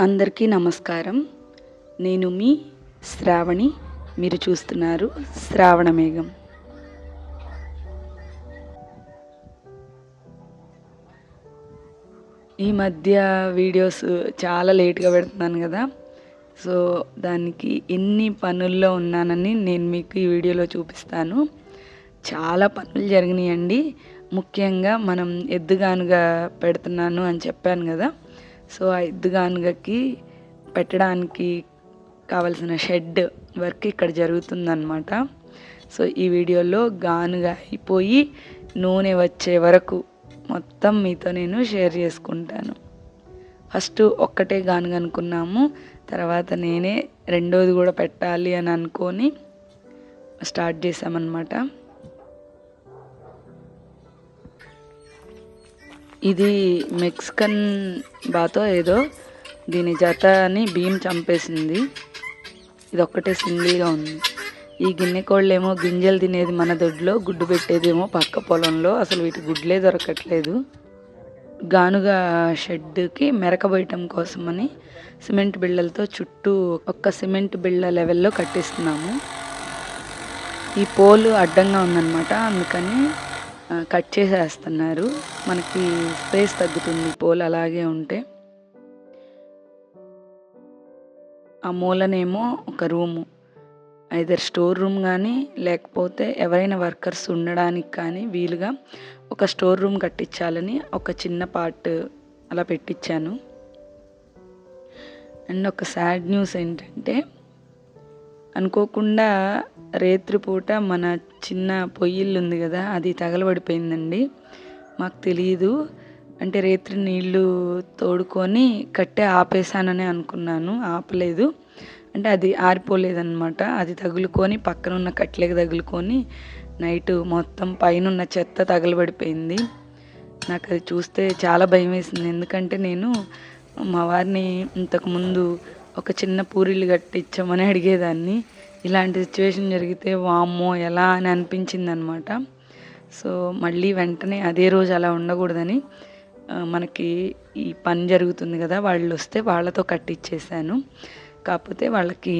అందరికీ నమస్కారం. నేను మీ శ్రావణి. మీరు చూస్తున్నారు శ్రావణ మేఘం. ఈ మధ్య వీడియోస్ చాలా లేట్గా పెడుతున్నాను కదా. సో దానికి ఎన్ని పనుల్లో ఉన్నానని నేను మీకు ఈ వీడియోలో చూపిస్తాను. చాలా పనులు జరిగినాయండి. ముఖ్యంగా మనం ఎద్దుగానుగా పెడుతున్నాను అని చెప్పాను కదా. సో ఆ ఎద్దుగానుగకి పెట్టడానికి కావలసిన షెడ్ వర్క్ ఇక్కడ జరుగుతుందన్నమాట. సో ఈ వీడియోలో గానుగా అయిపోయి నూనె వచ్చే వరకు మొత్తం మీతో నేను షేర్ చేసుకుంటాను. ఫస్ట్ ఒక్కటే గానుగ అనుకున్నాము తర్వాత నేనే రెండోది కూడా పెట్టాలి అని అనుకొని స్టార్ట్ చేసామన్నమాట ఇది మెక్సికన్ బాతో ఏదో దీని జత అని భీం చంపేసింది. ఇది ఒక్కటే సింగిల్గా ఉంది. ఈ గిన్నె కోళ్ళు ఏమో గింజలు తినేది మన దొడ్లో గుడ్డు పెట్టేదేమో పక్క పొలంలో అసలు వీటి గుడ్లే దొరకట్లేదు. గానుగా షెడ్కి మెరకబోయటం కోసమని సిమెంట్ బిళ్ళలతో చుట్టూ ఒక్క సిమెంట్ బిళ్ళ లెవెల్లో కట్టిస్తున్నాము. ఈ పోలు అడ్డంగా ఉందన్నమాట అందుకని కట్ చేసేస్తున్నారు. మనకి స్పేస్ తగ్గుతుంది పోల్ అలాగే ఉంటే. ఆ మూలనేమో ఒక రూము. ఐదర్ స్టోర్ రూమ్ కానీ లేకపోతే ఎవరైనా వర్కర్స్ ఉండడానికి కానీ వీలుగా ఒక స్టోర్ రూమ్ కట్టించాలని ఒక చిన్న పార్ట్ అలా పెట్టించాను అండ్ ఒక సాడ్ న్యూస్ ఏంటంటే అనుకోకుండా రేత్రిపూట మన చిన్న పొయ్యిల్లు ఉంది కదా అది తగలబడిపోయిందండి. మాకు తెలియదు అంటే రేత్రి నీళ్ళు తోడుకొని కట్టే ఆపేసానని అనుకున్నాను. ఆపలేదు. అంటే అది ఆరిపోలేదన్నమాట. అది తగులుకొని పక్కన ఉన్న కట్లకి తగులుకొని నైట్ మొత్తం పైన ఉన్న చెత్త తగలబడిపోయింది. నాకు అది చూస్తే చాలా భయం వేసింది ఎందుకంటే నేను మా వారిని ఇంతకుముందు ఒక చిన్న పూరీలు కట్టించమని అడిగేదాన్ని. ఇలాంటి సిచ్యువేషన్ జరిగితే వామ్మో ఎలా అని అనిపించింది అనమాట సో మళ్ళీ వెంటనే అదే రోజు అలా ఉండకూడదని మనకి ఈ పని జరుగుతుంది కదా వాళ్ళు వస్తే వాళ్ళతో కట్టిచ్చేసాను. కాకపోతే వాళ్ళకి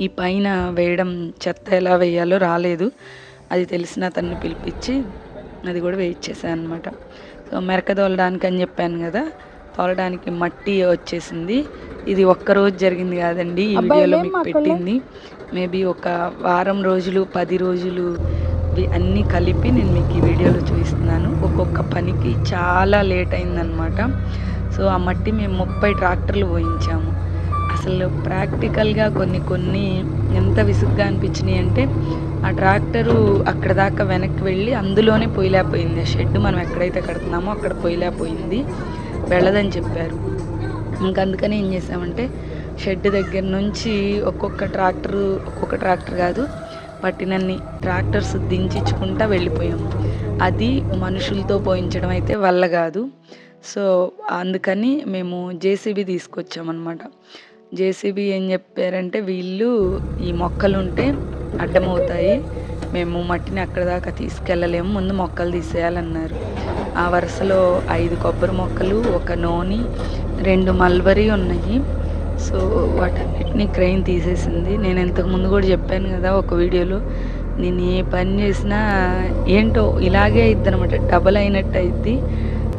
ఈ పైన వేయడం చెత్త ఎలా వేయాలో రాలేదు. అది తెలిసిన అతన్ని పిలిపించి అది కూడా వేయించేసాను అనమాట సో మెరకదోలడానికి అని చెప్పాను కదా తోలడానికి మట్టి వచ్చేసింది. ఇది ఒక్క రోజు జరిగింది కాదండి ఈ వీడియోలో మీకు పెట్టింది. మేబీ ఒక వారం రోజులు పది రోజులు అన్నీ కలిపి నేను మీకు ఈ వీడియోలో చూపిస్తున్నాను. ఒక్కొక్క పనికి చాలా లేట్ అయిందనమాట సో ఆ మట్టి మేము ముప్పై ట్రాక్టర్లు పోయించాము. అసలు ప్రాక్టికల్గా కొన్ని కొన్ని ఎంత విసుగ్గా అనిపించినాయి అంటే ఆ ట్రాక్టరు అక్కడ దాకా వెనక్కి వెళ్ళి అందులోనే పోయిలేకపోయింది ఆ షెడ్ మనం ఎక్కడైతే కడుతున్నామో అక్కడ పోయిలేకపోయింది వెళ్ళదని చెప్పారు. ఇంకా అందుకని ఏం చేసామంటే షెడ్ దగ్గర నుంచి ఒక్కొక్క ట్రాక్టర్ ఒక్కొక్క ట్రాక్టర్ కాదు పట్టినన్ని ట్రాక్టర్స్ దించుకుంటా వెళ్ళిపోయాము అది మనుషులతో పోయించడం అయితే వల్ల కాదు. సో అందుకని మేము జేసీబీ తీసుకొచ్చామన్నమాట. జేసీబీ ఏం చెప్పారంటే వీళ్ళు ఈ మొక్కలు ఉంటే అడ్డమవుతాయి. మేము మట్టిని అక్కడ దాకా తీసుకెళ్ళలేము. ముందు మొక్కలు తీసేయాలన్నారు. ఆ వరుసలో ఐదు కొబ్బరి మొక్కలు ఒక నోని రెండు మల్బరీ ఉన్నాయి. సో వాటన్నిటిని క్రెయిన్ తీసేసింది. నేను ఇంతకు ముందు కూడా చెప్పాను కదా ఒక వీడియోలో నేను ఏ పని చేసినా ఏంటో ఇలాగే అయిద్ది అనమాట డబల్ అయినట్టు అయింది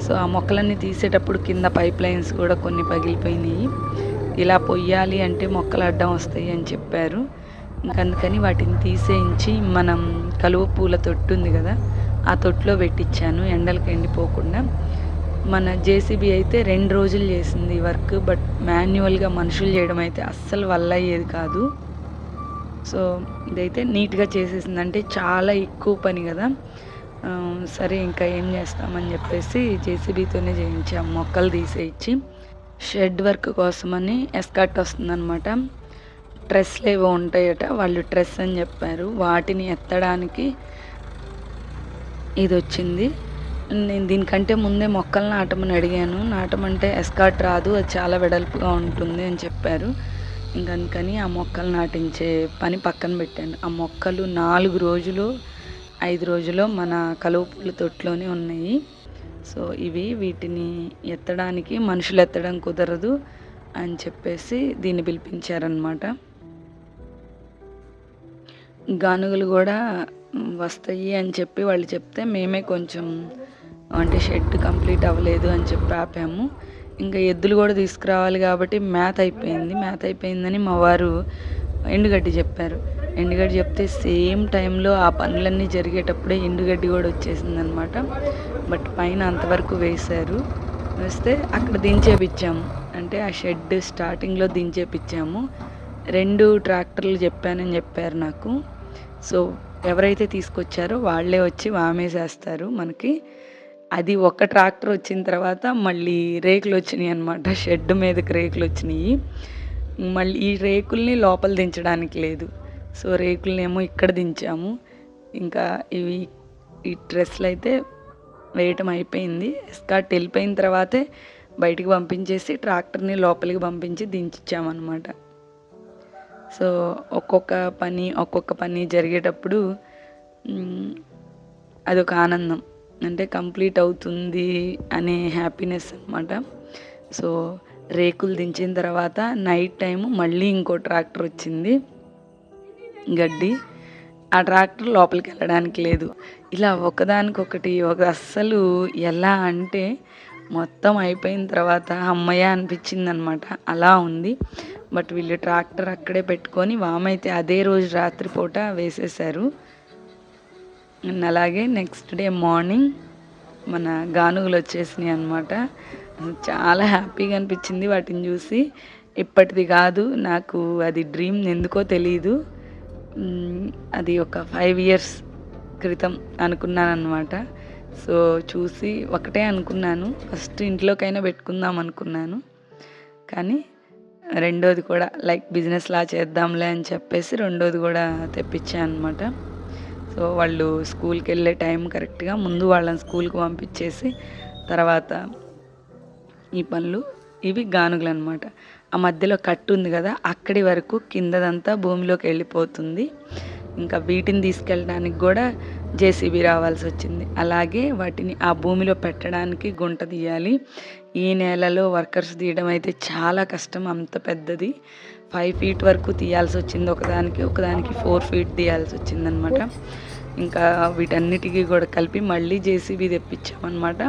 సో ఆ మొక్కలన్నీ తీసేటప్పుడు కింద పైప్ లైన్స్ కూడా కొన్ని పగిలిపోయినాయి. ఇలా పొయ్యాలి అంటే మొక్కలు అడ్డం వస్తాయి అని చెప్పారు. అందుకని వాటిని తీసేయించి మనం కలువ పూల తొట్టు ఉంది కదా ఆ తొట్టులో పెట్టించాను ఎండలకు ఎండిపోకుండా. మన జేసీబీ అయితే రెండు రోజులు చేసింది ఈ వర్క్ బట్ మాన్యువల్గా మనుషులు చేయడం అయితే అస్సలు వల్ల అయ్యేది కాదు. సో ఇదైతే నీట్గా చేసేసింది. అంటే చాలా ఎక్కువ పని కదా. సరే ఇంకా ఏం చేస్తామని చెప్పేసి జేసీబీతోనే చేయించాం మొక్కలు తీసేయించి షెడ్ వర్క్ కోసమని ఎస్కట్ వస్తుందన్నమాట. ట్రెస్లు ఏవో ఉంటాయట వాళ్ళు ట్రెస్ అని చెప్పారు. వాటిని ఎత్తడానికి ఇది వచ్చింది నేను దీనికంటే ముందే మొక్కలు నాటమని అడిగాను. నాటమంటే ఎస్కాట్ రాదు. అది చాలా వెడల్పుగా ఉంటుంది అని చెప్పారు. ఇంకనుకని అందుకని ఆ మొక్కలు నాటించే పని పక్కన పెట్టాను. ఆ మొక్కలు నాలుగు రోజులు ఐదు రోజులు మన కలువపూల తొట్టులోనే ఉన్నాయి. సో ఇవి వీటిని ఎత్తడానికి మనుషులు ఎత్తడం కుదరదు అని చెప్పేసి దీన్ని పిలిపించారనమాట గానుగలు కూడా వస్తాయి అని చెప్పి వాళ్ళు చెప్తే మేమే కొంచెం అంటే షెడ్ కంప్లీట్ అవ్వలేదు అని చెప్పి ఆపాము. ఇంకా ఎద్దులు కూడా తీసుకురావాలి కాబట్టి మ్యాథ్ అయిపోయింది. మ్యాథ్ అయిపోయిందని మా వారు ఎండుగడ్డి చెప్పారు. ఎండుగడ్డి చెప్తే సేమ్ టైంలో ఆ పనులన్నీ జరిగేటప్పుడే ఎండుగడ్డి కూడా వచ్చేసింది అనమాట బట్ పైన అంతవరకు వేశారు. వేస్తే అక్కడ దించేపిచ్చాము. అంటే ఆ షెడ్ స్టార్టింగ్లో దించేపిచ్చాము. రెండు ట్రాక్టర్లు చెప్పానని చెప్పారు నాకు. సో ఎవరైతే తీసుకొచ్చారో వాళ్ళే వచ్చి వామేసేస్తారు మనకి. అది ఒక ట్రాక్టర్ వచ్చిన తర్వాత మళ్ళీ రేకులు వచ్చినాయి అనమాట షెడ్ మీదకి రేకులు వచ్చినాయి. మళ్ళీ ఈ రేకుల్ని లోపల దించడానికి లేదు. సో రేకులనేమో ఇక్కడ దించాము. ఇంకా ఇవి ఈ డ్రెస్సులు అయితే వేయటం అయిపోయింది. స్కాట్ వెళ్ళిపోయిన తర్వాతే బయటికి పంపించేసి ట్రాక్టర్ని లోపలికి పంపించి దించామన్నమాట సో ఒక్కొక్క పని ఒక్కొక్క పని జరిగేటప్పుడు అదొక ఆనందం. అంటే కంప్లీట్ అవుతుంది అనే హ్యాపీనెస్ అనమాట సో రేకులు దించిన తర్వాత నైట్ టైం మళ్ళీ ఇంకో ట్రాక్టర్ వచ్చింది గడ్డి. ఆ ట్రాక్టర్ లోపలికి వెళ్ళడానికి లేదు. ఇలా ఒకదానికొకటి ఒక అస్సలు ఎలా అంటే మొత్తం అయిపోయిన తర్వాత అమ్మయ్య అనిపించింది అనమాట అలా ఉంది. బట్ వీళ్ళు ట్రాక్టర్ అక్కడే పెట్టుకొని వామైతే అదే రోజు రాత్రిపూట వేసేశారు. అండ్ అలాగే నెక్స్ట్ డే మార్నింగ్ మన గానుగులు వచ్చేసినాయి అనమాట చాలా హ్యాపీగా అనిపించింది వాటిని చూసి. ఇప్పటిది కాదు నాకు అది డ్రీమ్ ఎందుకో తెలియదు అది ఒక ఫైవ్ ఇయర్స్ క్రితం అనుకున్నాను అనమాట సో చూసి ఒకటే అనుకున్నాను. ఫస్ట్ ఇంట్లోకైనా పెట్టుకుందాం అనుకున్నాను. కానీ రెండోది కూడా లైక్ బిజినెస్ లా చేద్దాంలే అని చెప్పేసి రెండోది కూడా తెప్పించాను అనమాట సో వాళ్ళు స్కూల్కి వెళ్ళే టైం కరెక్ట్గా ముందు వాళ్ళని స్కూల్కి పంపించేసి తర్వాత ఈ పనులు ఇవి గానుగలు అనమాట ఆ మధ్యలో కట్టు ఉంది కదా అక్కడి వరకు కిందదంతా భూమిలోకి వెళ్ళిపోతుంది. ఇంకా వీటిని తీసుకెళ్ళడానికి కూడా జేసీబీ రావాల్సి వచ్చింది. అలాగే వాటిని ఆ భూమిలో పెట్టడానికి గుంట తీయాలి. ఈ నేలలో వర్కర్స్ తీయడం అయితే చాలా కష్టం అంత పెద్దది. ఫైవ్ ఫీట్ వరకు తీయాల్సి వచ్చింది ఒకదానికి ఒకదానికి ఫోర్ ఫీట్ తీయాల్సి వచ్చింది అనమాట ఇంకా వీటన్నిటికీ కూడా కలిపి మళ్ళీ జేసీబీ తెప్పించామన్నమాట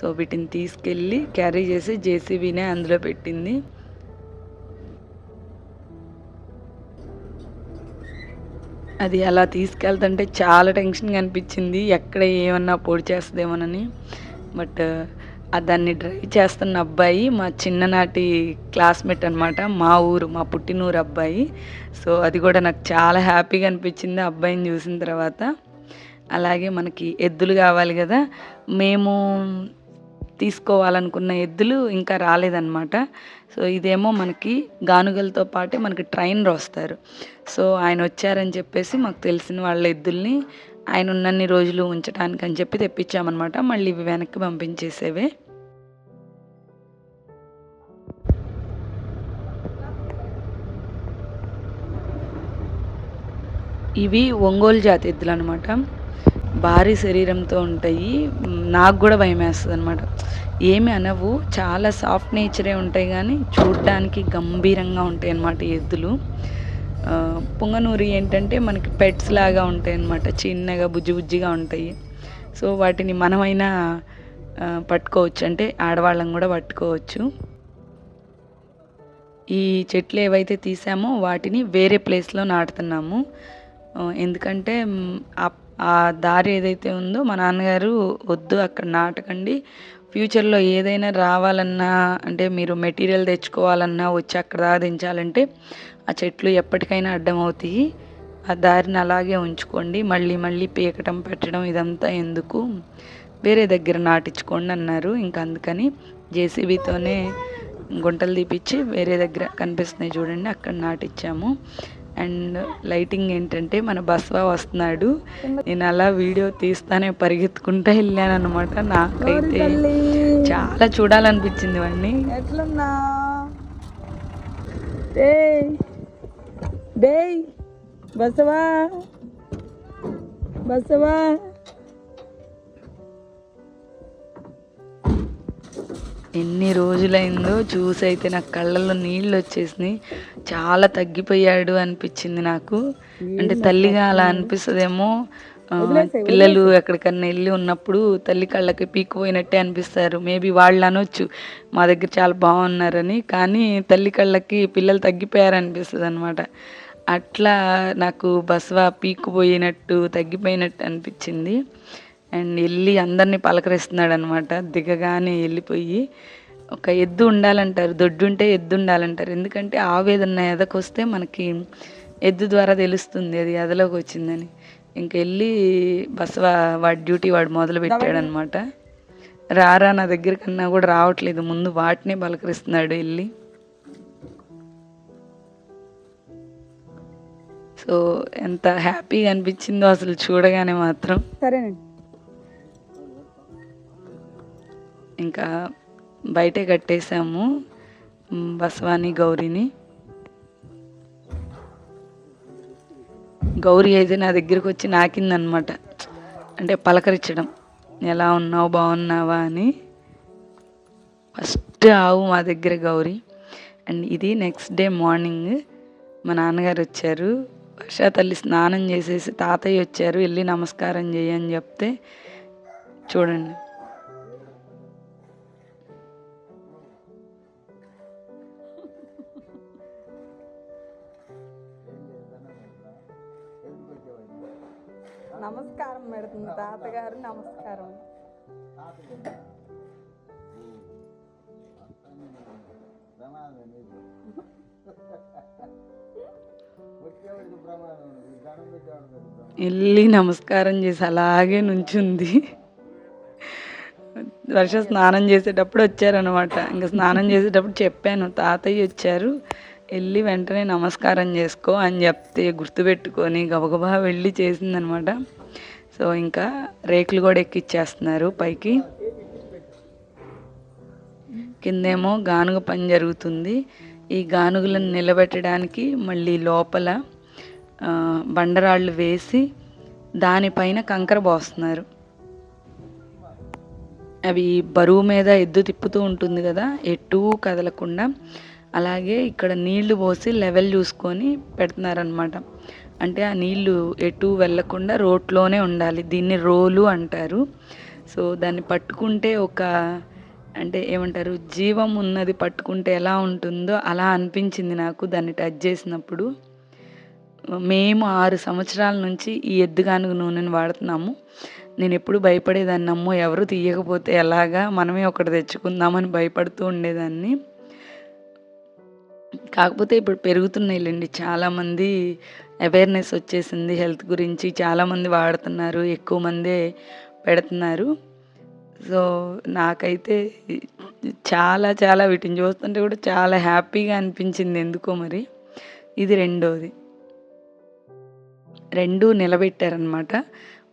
సో వీటిని తీసుకెళ్ళి క్యారీ చేసి జేసీబీనే అందులో పెట్టింది. అది అలా తీసుకెళ్తుంటే చాలా టెన్షన్గా అనిపించింది ఎక్కడ ఏమన్నా పొడి చేస్తుందేమోనని. బట్ దాన్ని డ్రైవ్ చేస్తున్న అబ్బాయి మా చిన్ననాటి క్లాస్మేట్ అనమాట మా ఊరు మా పుట్టినూరు అబ్బాయి. సో అది కూడా నాకు చాలా హ్యాపీగా అనిపించింది ఆ అబ్బాయిని చూసిన తర్వాత. అలాగే మనకి ఎద్దులు కావాలి కదా. మేము తీసుకోవాలనుకున్న ఎద్దులు ఇంకా రాలేదన్నమాట. సో ఇదేమో మనకి గానుగలతో పాటే మనకి ట్రైనర్ వస్తారు సో ఆయన వచ్చారని చెప్పేసి మాకు తెలిసిన వాళ్ళ ఎద్దుల్ని ఆయన ఉన్నన్ని రోజులు ఉంచడానికి అని చెప్పి తెప్పించామన్నమాట. మళ్ళీ ఇవి వెనక్కి పంపించేసేవే. ఇవి ఒంగోలు జాతి ఎద్దులు అనమాట భారీ శరీరంతో ఉంటాయి. నాకు కూడా భయం వేస్తుంది అనమాట ఏమి అనవు. చాలా సాఫ్ట్ నేచరే ఉంటాయి కానీ చూడడానికి గంభీరంగా ఉంటాయి అన్నమాట ఎద్దులు. పొంగనూరి ఏంటంటే మనకి పెట్స్ లాగా ఉంటాయి అన్నమాట చిన్నగా బుజ్జి బుజ్జిగా ఉంటాయి. సో వాటిని మనమైనా పట్టుకోవచ్చు. అంటే ఆడవాళ్ళం కూడా పట్టుకోవచ్చు. ఈ చెట్లు ఏవైతే తీసామో వాటిని వేరే ప్లేస్లో నాటుతున్నాము. ఎందుకంటే ఆ- ఆ దారి ఏదైతే ఉందో మా నాన్నగారు వద్దు అక్కడ నాటకండి. ఫ్యూచర్లో ఏదైనా రావాలన్నా అంటే మీరు మెటీరియల్ తెచ్చుకోవాలన్నా వచ్చి అక్కడ దాకా దించాలంటే ఆ చెట్లు ఎప్పటికైనా అడ్డం అవుతాయి ఆ దారిని అలాగే ఉంచుకోండి. మళ్ళీ మళ్ళీ పీకటం పెట్టడం ఇదంతా ఎందుకు? వేరే దగ్గర నాటించుకోండి అన్నారు. ఇంకా అందుకని జేసీబీతోనే గుంటలు తీపిచ్చి వేరే దగ్గర కనిపిస్తున్నాయి చూడండి అక్కడ నాటిచ్చాము. అండ్ లైటింగ్ ఏంటంటే మన బస్వా వస్తున్నాడు. నేను అలా వీడియో తీస్తానే పరిగెత్తుకుంటూ వెళ్ళాను అనమాట నాకైతే చాలా చూడాలనిపించింది వాడిని ఎట్లున్నా? బసవా బసవా. ఎన్ని రోజులైందో చూసి అయితే నాకు కళ్ళల్లో నీళ్ళు వచ్చేసినాయి చాలా తగ్గిపోయాడు అనిపించింది నాకు. అంటే తల్లిగా అలా అనిపిస్తుందేమో పిల్లలు ఎక్కడికన్నా వెళ్ళి ఉన్నప్పుడు తల్లి కళ్ళకి పీక్కుపోయినట్టే అనిపిస్తారు. మేబీ వాళ్ళు అనొచ్చు మా దగ్గర చాలా బాగున్నారని. కానీ తల్లి కళ్ళకి పిల్లలు తగ్గిపోయారు అనిపిస్తుంది అనమాట అట్లా నాకు బస్వా పీక్కుపోయినట్టు తగ్గిపోయినట్టు అనిపించింది. అండ్ వెళ్ళి అందరినీ పలకరిస్తున్నాడు అనమాట దిగగానే వెళ్ళిపోయి ఒక ఎద్దు ఉండాలంటారు దొడ్డు ఉంటే ఎద్దు ఉండాలంటారు. ఎందుకంటే ఆవేదన ఎదకొస్తే మనకి ఎద్దు ద్వారా తెలుస్తుంది అది ఎదలోకి వచ్చిందని. ఇంక వెళ్ళి బసవ వాడి డ్యూటీ వాడు మొదలు పెట్టాడనమాట. రారా నా దగ్గర కన్నా కూడా రావట్లేదు ముందు వాటినే పలకరిస్తున్నాడు వెళ్ళి. సో ఎంత హ్యాపీగా అనిపించిందో అసలు చూడగానే మాత్రం. సరేనండి. ఇంకా బయటే కట్టేసాము బసవాని గౌరీని. గౌరీ అయితే నా దగ్గరికి వచ్చి నాకిందనమాట. అంటే పలకరించడం ఎలా ఉన్నావు బాగున్నావా? అని. ఫస్ట్ ఆవు మా దగ్గర గౌరీ. అండ్ ఇది నెక్స్ట్ డే మార్నింగ్ మా నాన్నగారు వచ్చారు. వర్ష తల్లి స్నానం చేసేసి తాతయ్య వచ్చారు వెళ్ళి నమస్కారం చేయని చెప్తే చూడండి. నమస్కారం పెడుతుంది. తాతగారు నమస్కారం. వెళ్ళి నమస్కారం చేసి అలాగే నుంచుంది. వర్ష స్నానం చేసేటప్పుడు వచ్చారనమాట ఇంకా స్నానం చేసేటప్పుడు చెప్పాను. తాతయ్య వచ్చారు. వెళ్ళి వెంటనే నమస్కారం చేసుకో అని చెప్తే గుర్తుపెట్టుకొని గబగబా వెళ్ళి చేసిందనమాట. సో ఇంకా రేకులు కూడా ఎక్కిచ్చేస్తున్నారు పైకి. కిందేమో గానుగ పని జరుగుతుంది. ఈ గానుగలను నిలబెట్టడానికి మళ్ళీ లోపల బండరాళ్ళు వేసి దానిపైన కంకర పోస్తున్నారు. అవి బరువు మీద ఎద్దు తిప్పుతూ ఉంటుంది కదా ఎటు కదలకుండా అలాగే ఇక్కడ నీళ్ళు పోసి లెవెల్ చూసుకొని పెడుతున్నారనమాట అంటే ఆ నీళ్ళు ఎటు వెళ్ళకుండా రోట్లోనే ఉండాలి. దీన్ని రోలు అంటారు. సో దాన్ని పట్టుకుంటే ఒక అంటే ఏమంటారు జీవం ఉన్నది పట్టుకుంటే ఎలా ఉంటుందో అలా అనిపించింది నాకు దాన్ని టచ్ చేసినప్పుడు. మేము ఆరు సంవత్సరాల నుంచి ఈ ఎద్దుగానుగ నూనెని వాడుతున్నాము. నేను ఎప్పుడు భయపడేదాన్ని అమ్మో ఎవరు తీయకపోతే ఎలాగా మనమే ఒకటి తెచ్చుకుందామని భయపడుతూ ఉండేదాన్ని. కాకపోతే ఇప్పుడు పెరుగుతున్నాయిలేండి. చాలామంది అవేర్నెస్ వచ్చేసింది హెల్త్ గురించి. చాలామంది వాడుతున్నారు ఎక్కువ మందే పెడుతున్నారు. సో నాకైతే చాలా చాలా వీటిని చూస్తుంటే కూడా చాలా హ్యాపీగా అనిపించింది ఎందుకో మరి. ఇది రెండోది. రెండు నిలబెట్టారనమాట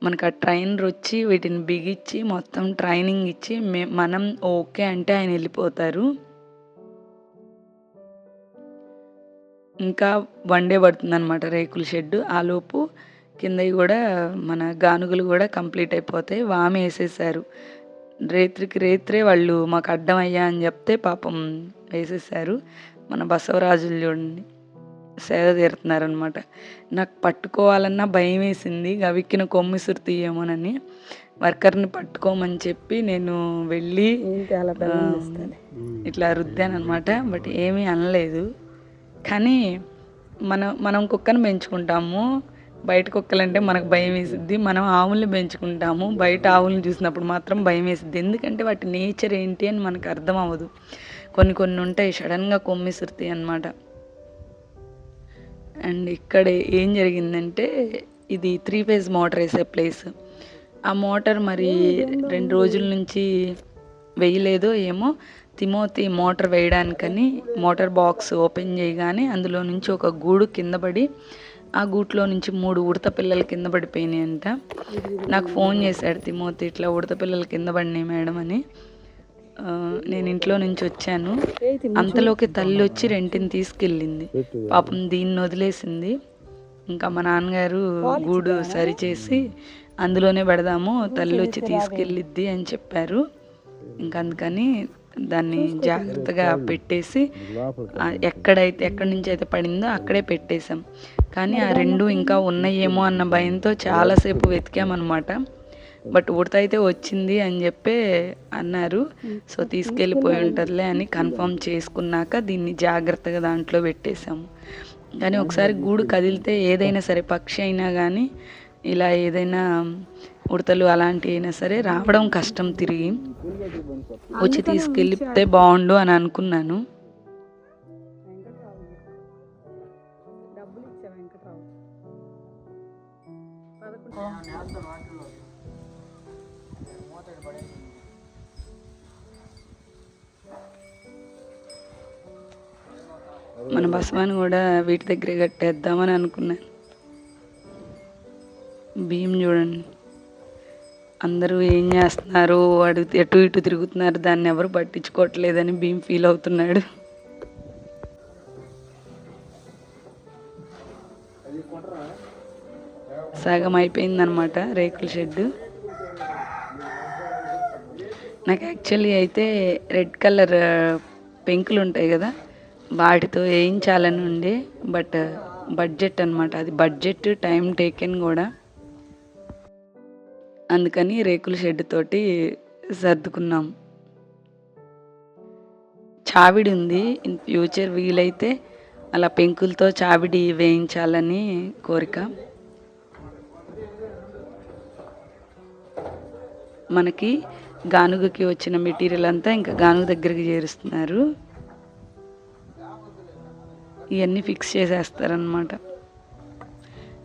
మనకు ఆ ట్రైనర్ వచ్చి వీటిని బిగించి మొత్తం ట్రైనింగ్ ఇచ్చి మే మనం ఓకే అంటే ఆయన వెళ్ళిపోతారు. ఇంకా వన్ డే పడుతుంది అనమాట రేకుల షెడ్ ఆలోపు కిందవి కూడా మన గానుగలు కూడా కంప్లీట్ అయిపోతాయి. వామి వేసేసారు. రేత్రికి రేత్రే వాళ్ళు మాకు అడ్డం అయ్యా అని చెప్తే పాపం వేసేసారు. మన బసవరాజులు చూడండి సేద తీరుతున్నారనమాట నాకు పట్టుకోవాలన్నా భయం వేసింది. గవిక్కిన కొమ్మిసురు తీయమోనని వర్కర్ని పట్టుకోమని చెప్పి నేను వెళ్ళి ఇట్లా రుద్దాను అనమాట బట్ ఏమీ అనలేదు. కానీ మనం మనం కుక్కను పెంచుకుంటాము. బయట కుక్కలంటే మనకు భయం వేసిద్ది. మనం ఆవుల్ని పెంచుకుంటాము. బయట ఆవుల్ని చూసినప్పుడు మాత్రం భయం వేసిద్ది. ఎందుకంటే వాటి నేచర్ ఏంటి అని మనకు అర్థం అవ్వదు. కొన్ని కొన్ని ఉంటాయి సడన్గా కొమ్మిసురుతాయి అన్నమాట. అండ్ ఇక్కడ ఏం జరిగిందంటే ఇది త్రీ ఫేజ్ మోటార్ వేసే ప్లేస్. ఆ మోటార్ మరి రెండు రోజుల నుంచి వేయలేదో ఏమో. తిమోతి మోటార్ వేయడానికని మోటార్ బాక్స్ ఓపెన్ చేయగానే అందులో నుంచి ఒక గూడు కింద పడి ఆ గూట్లో నుంచి మూడు ఉడత పిల్లలు కింద పడిపోయినాయంట. నాకు ఫోన్ చేశాడు తిమోతి ఇట్లా ఉడత పిల్లలు కింద పడినాయి మేడం అని. నేను ఇంట్లో నుంచి వచ్చాను. అంతలోకి తల్లి వచ్చి రెంటిని తీసుకెళ్ళింది. పాపం దీన్ని వదిలేసింది. ఇంకా మా నాన్నగారు గూడు సరిచేసి అందులోనే పెడదాము తల్లి వచ్చి తీసుకెళ్ళిద్ది అని చెప్పారు. ఇంకా అందుకని దాన్ని జాగ్రత్తగా పెట్టేసి ఎక్కడైతే ఎక్కడి నుంచి అయితే పడిందో అక్కడే పెట్టేశాం. కానీ ఆ రెండు ఇంకా ఉన్నాయేమో అన్న భయంతో చాలాసేపు వెతికామన్నమాట. బట్ ఉడత అయితే వచ్చింది అని చెప్పి అన్నారు. సో తీసుకెళ్ళిపోయి ఉంటుందిలే అని కన్ఫర్మ్ చేసుకున్నాక దీన్ని జాగ్రత్తగా దాంట్లో పెట్టేశాము. కానీ ఒకసారి గూడు కదిలితే ఏదైనా సరే పక్షి అయినా కానీ ఇలా ఏదైనా ఉడతలు అలాంటివి అయినా సరే రావడం కష్టం తిరిగి వచ్చి తీసుకెళ్ళితే బాగుండు అని అనుకున్నాను. మన బసవాన్ని కూడా వీటి దగ్గరే కట్టేద్దామని అనుకున్నాను. భీమ్ చూడండి. అందరూ ఏం చేస్తున్నారు? వాడు ఎటు ఇటు తిరుగుతున్నారు? దాన్ని ఎవరు పట్టించుకోవట్లేదని భీమ్ ఫీల్ అవుతున్నాడు. సగం అయిపోయిందనమాట రేకుల షెడ్ నాకు యాక్చువల్లీ అయితే రెడ్ కలర్ పెంకులు ఉంటాయి కదా వాటితో వేయించాలని ఉండే బట్ బడ్జెట్ అనమాట అది బడ్జెట్ టైం టేకెన్ కూడా. అందుకని రేకుల షెడ్ తోటి సర్దుకున్నాం. చావిడి ఉంది. ఇన్ ఫ్యూచర్ వీలైతే అలా పెంకులతో చావిడి వేయించాలని కోరిక. మనకి గానుగకి వచ్చిన మెటీరియల్ అంతా ఇంకా గానుగ దగ్గరికి చేరుస్తున్నారు. ఇవన్నీ ఫిక్స్ చేసేస్తారనమాట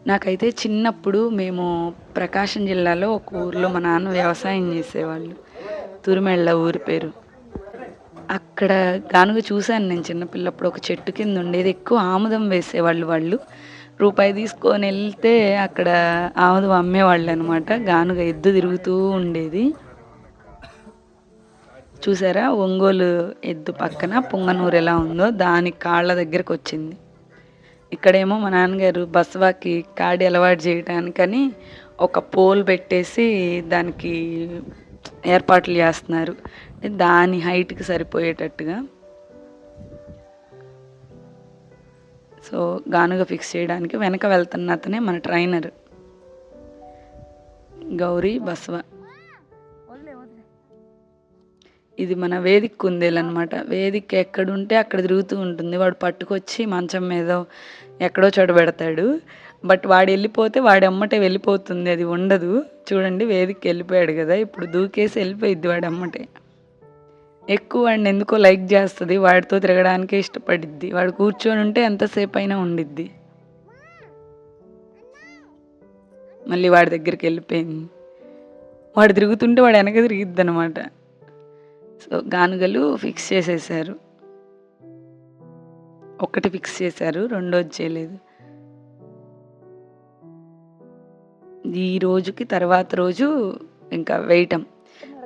నాకైతే చిన్నప్పుడు మేము ప్రకాశం జిల్లాలో ఒక ఊర్లో మా నాన్న వ్యవసాయం చేసేవాళ్ళు. తురిమెళ్ళ ఊరి పేరు. అక్కడ గానుగ చూశాను నేను చిన్నపిల్లప్పుడు. ఒక చెట్టు కింద ఉండేది. ఎక్కువ ఆముదం వేసేవాళ్ళు వాళ్ళు. రూపాయి తీసుకొని వెళ్తే అక్కడ ఆముదం అమ్మేవాళ్ళు అనమాట గానుగ ఎద్దు తిరుగుతూ ఉండేది. చూసారా? ఒంగోలు ఎద్దు పక్కన పొంగనూరు ఎలా ఉందో దాని కాళ్ళ దగ్గరకు వచ్చింది ఇక్కడేమో మా నాన్నగారు బసవాకి కాడి అలవాటు చేయడానికని ఒక పోల్ పెట్టేసి దానికి ఏర్పాట్లు చేస్తున్నారు. దాని హైట్కి సరిపోయేటట్టుగా. సో గానుగ ఫిక్స్ చేయడానికి వెనక వెళ్తున్న అతనే మన ట్రైనర్. గౌరీ బసవ. ఇది మన వేదిక కుందేలు అనమాట వేదిక ఎక్కడుంటే అక్కడ తిరుగుతూ ఉంటుంది. వాడు పట్టుకొచ్చి మంచం మీద ఎక్కడో చోట పెడతాడు. బట్ వాడు వెళ్ళిపోతే వాడి అమ్మటే వెళ్ళిపోతుంది. అది ఉండదు. చూడండి వేదికకి వెళ్ళిపోయాడు కదా. ఇప్పుడు దూకేసి వెళ్ళిపోయిద్ది వాడి అమ్మటే. ఎక్కువ వాడిని ఎందుకో లైక్ చేస్తుంది. వాడితో తిరగడానికే ఇష్టపడిద్ది. వాడు కూర్చొని ఉంటే ఎంతసేపు అయినా ఉండిద్ది. మళ్ళీ వాడి దగ్గరికి వెళ్ళిపోయింది. వాడు తిరుగుతుంటే వాడు వెనక తిరిగిద్ది అనమాట సో గానుగలు ఫిక్స్ చేసేసారు. ఒకటి ఫిక్స్ చేశారు రెండోది చేయలేదు. ఈ రోజుకి తర్వాత రోజు ఇంకా వేయటం.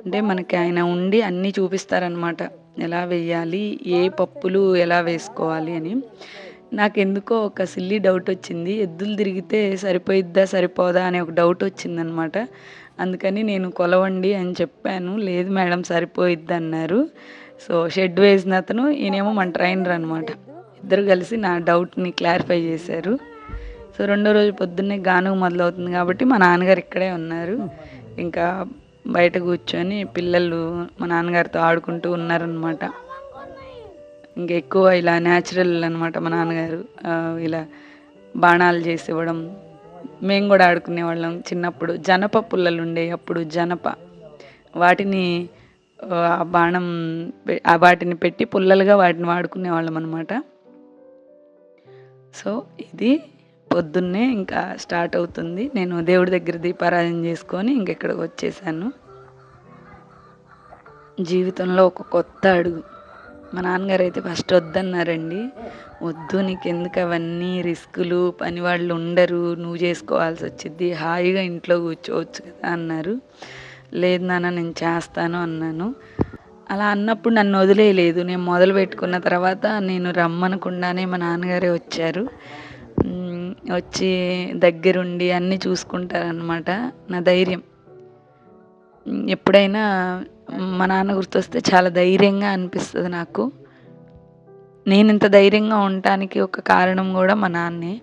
అంటే మనకి ఆయన ఉండి అన్నీ చూపిస్తారనమాట ఎలా వేయాలి ఏ పప్పులు ఎలా వేసుకోవాలి అని. నాకు ఎందుకో ఒక సిల్లీ డౌట్ వచ్చింది. ఎద్దులు తిరిగితే సరిపోయిద్దా సరిపోదా అనే ఒక డౌట్ వచ్చిందనమాట అందుకని నేను కొలవండి అని చెప్పాను. లేదు మేడం సరిపోయిద్ది అన్నారు సో షెడ్ వేసిన అతను ఈయనేమో మన ట్రైనర్ అనమాట ఇద్దరు కలిసి నా డౌట్ని క్లారిఫై చేశారు. సో రెండో రోజు పొద్దున్నే గాను మొదలవుతుంది కాబట్టి మా నాన్నగారు ఇక్కడే ఉన్నారు. ఇంకా బయట కూర్చొని పిల్లలు మా నాన్నగారితో ఆడుకుంటూ ఉన్నారనమాట ఇంకా ఎక్కువ ఇలా న్యాచురల్ అనమాట మా నాన్నగారు. ఇలా బాణాలు చేసి ఇవ్వడం మేము కూడా ఆడుకునేవాళ్ళం చిన్నప్పుడు. జనప పుల్లలు ఉండే అప్పుడు జనప. వాటిని ఆ, బాణం ఆ వాటిని పెట్టి పుల్లలుగా వాటిని వాడుకునేవాళ్ళం అనమాట సో ఇది పొద్దున్నే ఇంకా స్టార్ట్ అవుతుంది. నేను దేవుడి దగ్గర దీపారాధన చేసుకొని ఇంకెక్కడికి వచ్చేసాను. జీవితంలో ఒక కొత్త అడుగు. మా నాన్నగారు అయితే ఫస్ట్ వద్దన్నారండి. వద్దు నీకెందుకు అవన్నీ రిస్కులు పని వాళ్ళు ఉండరు నువ్వు చేసుకోవాల్సి వచ్చింది హాయిగా ఇంట్లో కూర్చోవచ్చు కదా అన్నారు. లేదు నాన్న నేను చేస్తాను అన్నాను. అలా అన్నప్పుడు నన్ను వదిలేయలేదు. నేను మొదలు పెట్టుకున్న తర్వాత నేను రమ్మనకుండానే మా నాన్నగారే వచ్చారు. వచ్చి దగ్గరుండి అన్నీ చూసుకుంటారనమాట నా ధైర్యం. ఎప్పుడైనా మా నాన్న గుర్తొస్తే చాలా ధైర్యంగా అనిపిస్తుంది నాకు. నేను ఇంత ధైర్యంగా ఉండటానికి ఒక కారణం కూడా మా నాన్నే.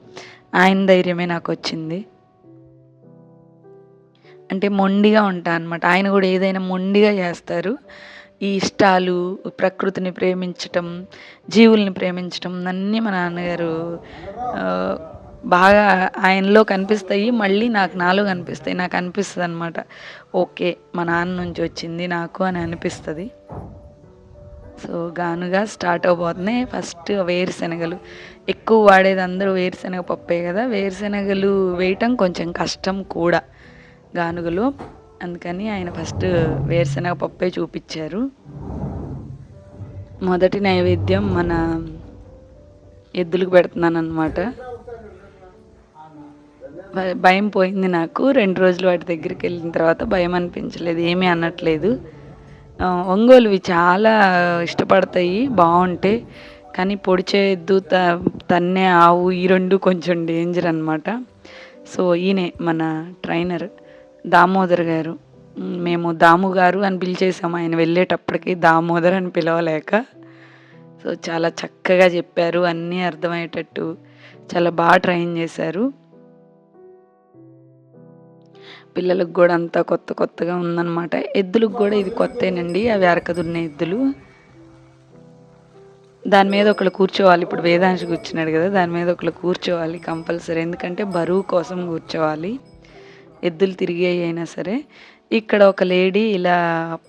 ఆయన ధైర్యమే నాకు వచ్చింది అంటే మొండిగా ఉంటా అనమాట ఆయన కూడా ఏదైనా మొండిగా చేస్తారు. ఈ ఇష్టాలు ప్రకృతిని ప్రేమించటం జీవుల్ని ప్రేమించటం అన్నీ మా నాన్నగారు బాగా ఆయనలో కనిపిస్తాయి మళ్ళీ నాకు నాలో కనిపిస్తాయి. నాకు అనిపిస్తుంది అనమాట ఓకే మా నాన్న నుంచి వచ్చింది నాకు అని అనిపిస్తుంది. సో గానుగా స్టార్ట్ అవబోతున్నాయి. ఫస్ట్ వేరుశనగలు. ఎక్కువ వాడేది అందరూ వేరుశనగ పప్పే కదా. వేరుశనగలు వేయటం కొంచెం కష్టం కూడా గానుగలు. అందుకని ఆయన ఫస్ట్ వేరుశనగ పప్పే చూపించారు. మొదటి నైవేద్యం మన ఎద్దులకు పెడుతున్నాను అనమాట భయం పోయింది నాకు. రెండు రోజులు వాటి దగ్గరికి వెళ్ళిన తర్వాత భయం అనిపించలేదు ఏమీ అనట్లేదు. ఒంగోలువి చాలా ఇష్టపడతాయి బాగుంటాయి కానీ పొడిచేద్దు త తన్నే ఆవు ఈ రెండు కొంచెం డేంజర్ అనమాట సో ఈయనే మన ట్రైనర్ దామోదర్ గారు. మేము దాము గారు అని పిలిచేసాము ఆయన వెళ్ళేటప్పటికి దామోదర్ అని పిలవలేక. సో చాలా చక్కగా చెప్పారు అన్నీ అర్థమయ్యేటట్టు. చాలా బాగా ట్రైన్ చేశారు. పిల్లలకు కూడా అంతా కొత్త కొత్తగా ఉందన్నమాట. ఎద్దులకు కూడా ఇది కొత్తేనండి. అవి అరకదున్న ఎద్దులు. దాని మీద ఒకళ్ళు కూర్చోవాలి. ఇప్పుడు వేదాంశ కూర్చున్నాడు కదా దాని మీద ఒకళ్ళు కూర్చోవాలి కంపల్సరీ. ఎందుకంటే బరువు కోసం కూర్చోవాలి. ఎద్దులు తిరిగి అయినా సరే. ఇక్కడ ఒక లేడీ ఇలా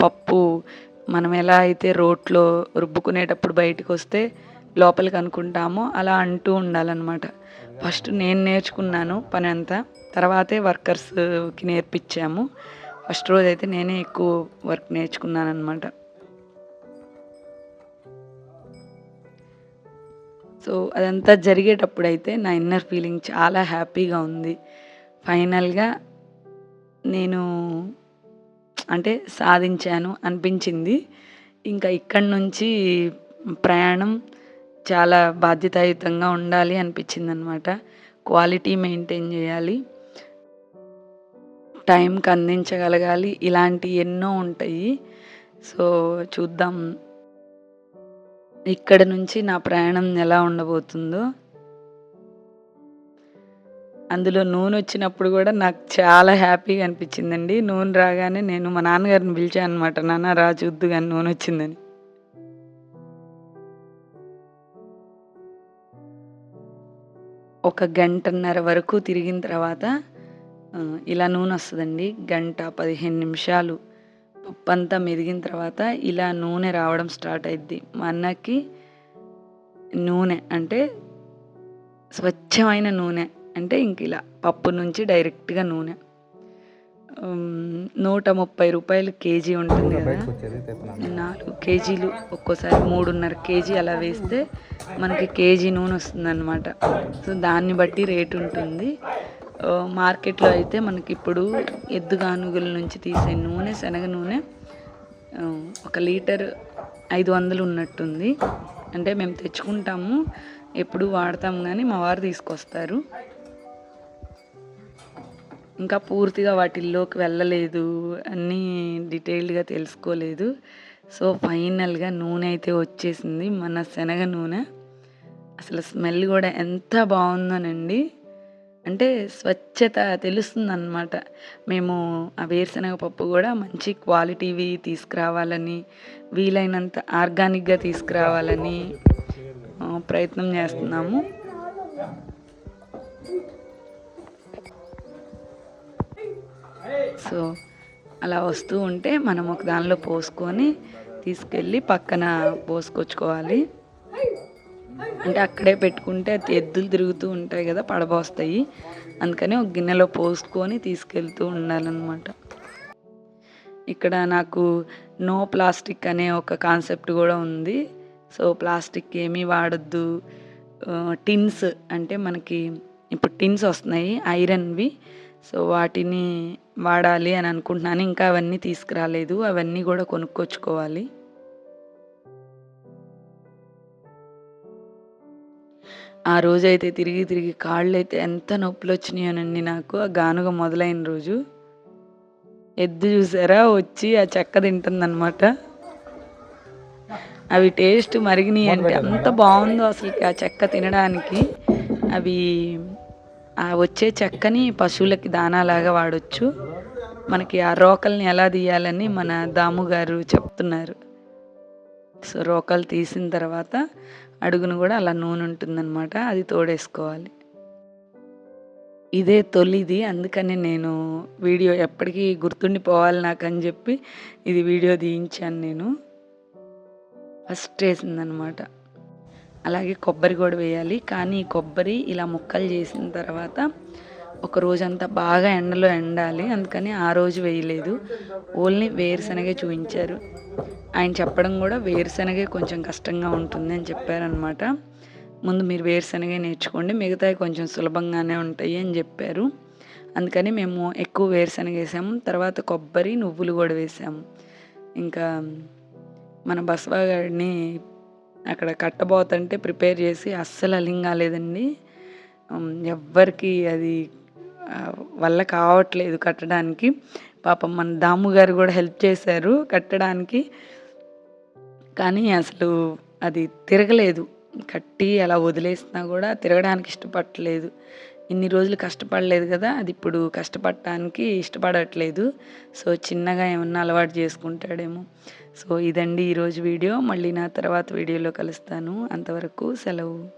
పప్పు మనం ఎలా అయితే రోట్లో రుబ్బుకునేటప్పుడు బయటకు వస్తే లోపలికి అనుకుంటామో అలా అంటూ ఉండాలన్నమాట. ఫస్ట్ నేను నేర్చుకున్నాను పని అంతా. తర్వాతే వర్కర్స్కి నేర్పించాము. ఫస్ట్ రోజు అయితే నేనే ఎక్కువ వర్క్ నేర్చుకున్నాను అనమాట సో అదంతా జరిగేటప్పుడు అయితే నా ఇన్నర్ ఫీలింగ్ చాలా హ్యాపీగా ఉంది. ఫైనల్గా నేను అంటే సాధించాను అనిపించింది. ఇంకా ఇక్కడి నుంచి ప్రయాణం చాలా బాధ్యతాయుతంగా ఉండాలి అనిపించింది అనమాట క్వాలిటీ మెయింటైన్ చేయాలి. టైంకి అందించగలగాలి. ఇలాంటి ఎన్నో ఉంటాయి. సో చూద్దాం. ఇక్కడ నుంచి నా ప్రయాణం ఎలా ఉండబోతుందో. అందులో నూనె వచ్చినప్పుడు కూడా నాకు చాలా హ్యాపీగా అనిపించిందండి. నూనె రాగానే నేను మా నాన్నగారిని పిలిచాను అనమాట నాన్న రా చూద్దు కానీ నూనె వచ్చిందని. ఒక గంటన్నర వరకు తిరిగిన తర్వాత ఇలా నూనె వస్తుందండి. గంట పదిహేను నిమిషాలు పప్పు అంతా మెదిగిన తర్వాత ఇలా నూనె రావడం స్టార్ట్ అయింది మా అన్నకి నూనె అంటే స్వచ్ఛమైన నూనె అంటే ఇంక ఇలా పప్పు నుంచి డైరెక్ట్గా నూనె. నూట ముప్పై రూపాయలు కేజీ ఉంటుంది కదా. నాలుగు కేజీలు ఒక్కోసారి మూడున్నర కేజీ అలా వేస్తే మనకి కేజీ నూనె వస్తుంది అనమాట సో దాన్ని బట్టి రేట్ ఉంటుంది. మార్కెట్లో అయితే మనకి ఇప్పుడు ఎద్దు గానుగుల నుంచి తీసే నూనె శనగ నూనె ఒక లీటర్ ఐదు వందలు ఉన్నట్టుంది. అంటే మేము తెచ్చుకుంటాము ఎప్పుడు వాడతాం కానీ మా వారు తీసుకొస్తారు. ఇంకా పూర్తిగా వాటిల్లోకి వెళ్ళలేదు అన్నీ డీటెయిల్డ్గా తెలుసుకోలేదు. సో ఫైనల్గా నూనె అయితే వచ్చేసింది మన శనగ నూనె. అసలు స్మెల్ కూడా ఎంత బాగుందోనండి. అంటే స్వచ్ఛత తెలుస్తుంది అనమాట మేము ఆ వేరుశనగ పప్పు కూడా మంచి క్వాలిటీవి తీసుకురావాలని వీలైనంత ఆర్గానిక్గా తీసుకురావాలని ప్రయత్నం చేస్తున్నాము. సో అలా వస్తూ ఉంటే మనం ఒక దానిలో పోసుకొని తీసుకెళ్ళి పక్కన పోసుకొచ్చుకోవాలి. అంటే అక్కడే పెట్టుకుంటే అది ఎద్దులు తిరుగుతూ ఉంటాయి కదా పడబోస్తాయి. అందుకని ఒక గిన్నెలో పోసుకొని తీసుకెళ్తూ ఉండాలన్నమాట. ఇక్కడ నాకు నో ప్లాస్టిక్ అనే ఒక కాన్సెప్ట్ కూడా ఉంది. సో ప్లాస్టిక్ ఏమీ వాడద్దు. టిన్స్ అంటే మనకి ఇప్పుడు టిన్స్ వస్తున్నాయి ఐరన్వి. సో వాటిని వాడాలి అని అనుకుంటున్నాను. ఇంకా అవన్నీ తీసుకురాలేదు. అవన్నీ కూడా కొనుక్కొచ్చుకోవాలి. ఆ రోజైతే తిరిగి తిరిగి కాళ్ళు అయితే ఎంత నొప్పులు వచ్చినాయోనండి నాకు. ఆ గానుగ మొదలైన రోజు. ఎద్దు చూసారా? వచ్చి ఆ చెక్క తింటుందన్నమాట. అవి టేస్ట్ మరిగినాయి అంటే అంత బాగుందో అసలు ఆ చెక్క తినడానికి. అవి ఆ వచ్చే చెక్కని పశువులకి దానాలాగా వాడొచ్చు. మనకి ఆ రోకల్ని ఎలా తీయాలని మన దాము గారు చెప్తున్నారు. సో రోకలు తీసిన తర్వాత అడుగును కూడా అలా నూనె ఉంటుందన్నమాట అది తోడేసుకోవాలి. ఇదే తొలిది అందుకని నేను వీడియో ఎప్పటికీ గుర్తుండిపోవాలి నాకు అని చెప్పి ఇది వీడియో తీయించాను నేను. ఫస్ట్ వేసిందనమాట అలాగే కొబ్బరి కూడా వేయాలి. కానీ కొబ్బరి ఇలా ముక్కలు చేసిన తర్వాత ఒక రోజంతా బాగా ఎండలో ఎండాలి. అందుకని ఆ రోజు వేయలేదు. ఓన్లీ వేరుశనగే చూపించారు. ఆయన చెప్పడం కూడా వేరుశనగే కొంచెం కష్టంగా ఉంటుంది అని చెప్పారనమాట ముందు మీరు వేరుశనగే నేర్చుకోండి. మిగతావి కొంచెం సులభంగానే ఉంటాయి అని చెప్పారు. అందుకని మేము ఎక్కువ వేరుశనగ వేసాము. తర్వాత కొబ్బరి నువ్వులు కూడా వేసాము. ఇంకా మన బసవాగాడిని అక్కడ కట్టబోతుంటే ప్రిపేర్ చేసి అస్సలు అలింగాలేదండి ఎవ్వరికి అది వల్ల కావట్లేదు కట్టడానికి. పాపం మన దాము గారు కూడా హెల్ప్ చేశారు కట్టడానికి. కానీ అసలు అది తిరగలేదు. కట్టి అలా వదిలేసినా కూడా తిరగడానికి ఇష్టపడలేదు ఇన్ని రోజులు కష్టపడలేదు కదా అది ఇప్పుడు కష్టపడటానికి ఇష్టపడట్లేదు. సో చిన్నగా ఏమన్నా అలవాటు చేసుకుంటాడేమో. సో ఇదండి ఈరోజు వీడియో. మళ్ళీ నా తర్వాత వీడియోలో కలుస్తాను. అంతవరకు సెలవు.